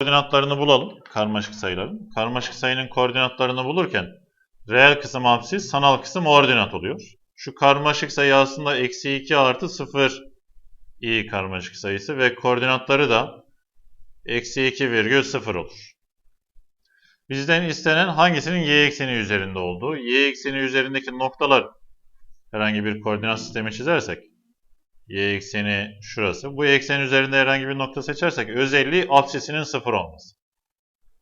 Koordinatlarını bulalım. Karmaşık sayıların. Karmaşık sayının koordinatlarını bulurken reel kısım absis, sanal kısım ordinat oluyor. Şu karmaşık sayı aslında eksi 2 artı 0 i karmaşık sayısı ve koordinatları da eksi 2 virgül 0 olur. Bizden istenen hangisinin y ekseni üzerinde olduğu. Y ekseni üzerindeki noktalar herhangi bir koordinat sistemi çizersek y ekseni şurası. Bu eksen üzerinde herhangi bir nokta seçersek özelliği apsisinin 0 olması.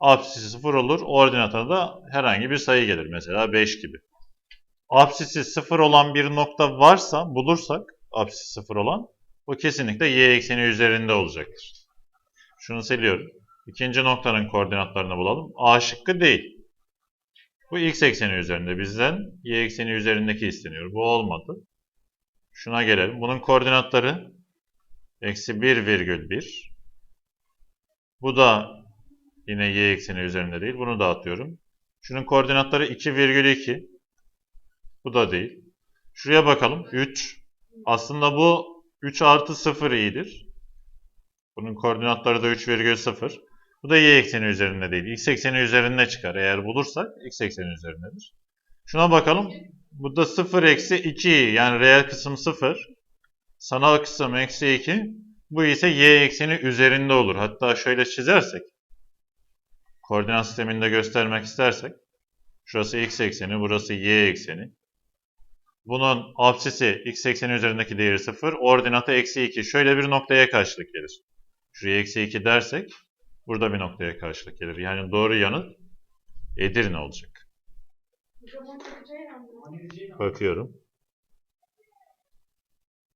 Apsisi 0 olur. Ordinata da herhangi bir sayı gelir. Mesela 5 gibi. Apsisi 0 olan bir nokta varsa bulursak apsisi 0 olan o kesinlikle y ekseni üzerinde olacaktır. Şunu siliyorum. İkinci noktanın koordinatlarını bulalım. A şıkkı değil. Bu x ekseni üzerinde bizden y ekseni üzerindeki isteniyor. Bu olmadı. Şuna gelelim. Bunun koordinatları eksi 1 virgül 1. Bu da yine y ekseni üzerinde değil. Bunu da atıyorum. Şunun koordinatları 2 virgül 2. Bu da değil. Şuraya bakalım. 3. Aslında bu 3 artı 0 iyidir. Bunun koordinatları da 3 virgül 0. Bu da y ekseni üzerinde değil. x ekseni üzerinde çıkar. Eğer bulursak x ekseni üzerindedir. Şuna bakalım. Bu da 0 eksi 2 yani reel kısım 0. Sanal kısım eksi 2. Bu ise y ekseni üzerinde olur. Hatta şöyle çizersek. Koordinat sisteminde göstermek istersek. Şurası x ekseni, burası y ekseni. Bunun apsisi x ekseni üzerindeki değeri 0. Ordinatı eksi 2. Şöyle bir noktaya karşılık gelir. Şuraya eksi 2 dersek burada bir noktaya karşılık gelir. Yani doğru yanıt Edirne olacak. Bakıyorum.